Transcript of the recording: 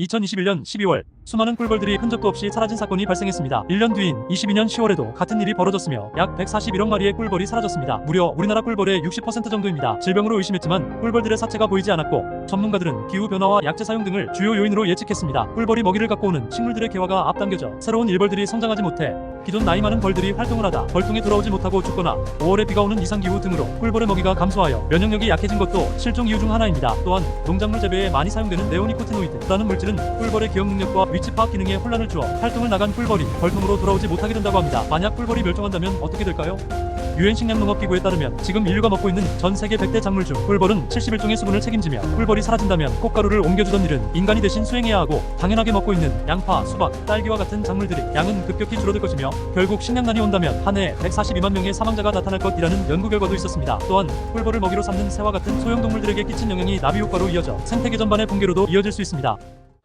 2021년 12월 수많은 꿀벌들이 흔적도 없이 사라진 사건이 발생했습니다. 1년 뒤인 22년 10월에도 같은 일이 벌어졌으며 약 141억 마리의 꿀벌이 사라졌습니다. 무려 우리나라 꿀벌의 60% 정도입니다. 질병으로 의심했지만 꿀벌들의 사체가 보이지 않았고 전문가들은 기후 변화와 약재 사용 등을 주요 요인으로 예측했습니다. 꿀벌이 먹이를 갖고 오는 식물들의 개화가 앞당겨져 새로운 일벌들이 성장하지 못해 기존 나이 많은 벌들이 활동을 하다 벌통에 돌아오지 못하고 죽거나 5월에 비가 오는 이상기후 등으로 꿀벌의 먹이가 감소하여 면역력이 약해진 것도 실종 이유 중 하나입니다. 또한 농작물 재배에 많이 사용되는 네오니코티노이드라는 물질은 꿀벌의 기억 능력과 위치 파악 기능에 혼란을 주어 활동을 나간 꿀벌이 벌통으로 돌아오지 못하게 된다고 합니다. 만약 꿀벌이 멸종한다면 어떻게 될까요? 유엔 식량농업기구에 따르면 지금 인류가 먹고 있는 전 세계 100대 작물 중 꿀벌은 71종의 수분을 책임지며 꿀벌이 사라진다면 꽃가루를 옮겨주던 일은 인간이 대신 수행해야 하고 당연하게 먹고 있는 양파, 수박, 딸기와 같은 작물들이 양은 급격히 줄어들 것이며 결국 식량난이 온다면 한 해에 142만 명의 사망자가 나타날 것이라는 연구 결과도 있었습니다. 또한 꿀벌을 먹이로 삼는 새와 같은 소형동물들에게 끼친 영향이 나비 효과로 이어져 생태계 전반의 붕괴로도 이어질 수 있습니다.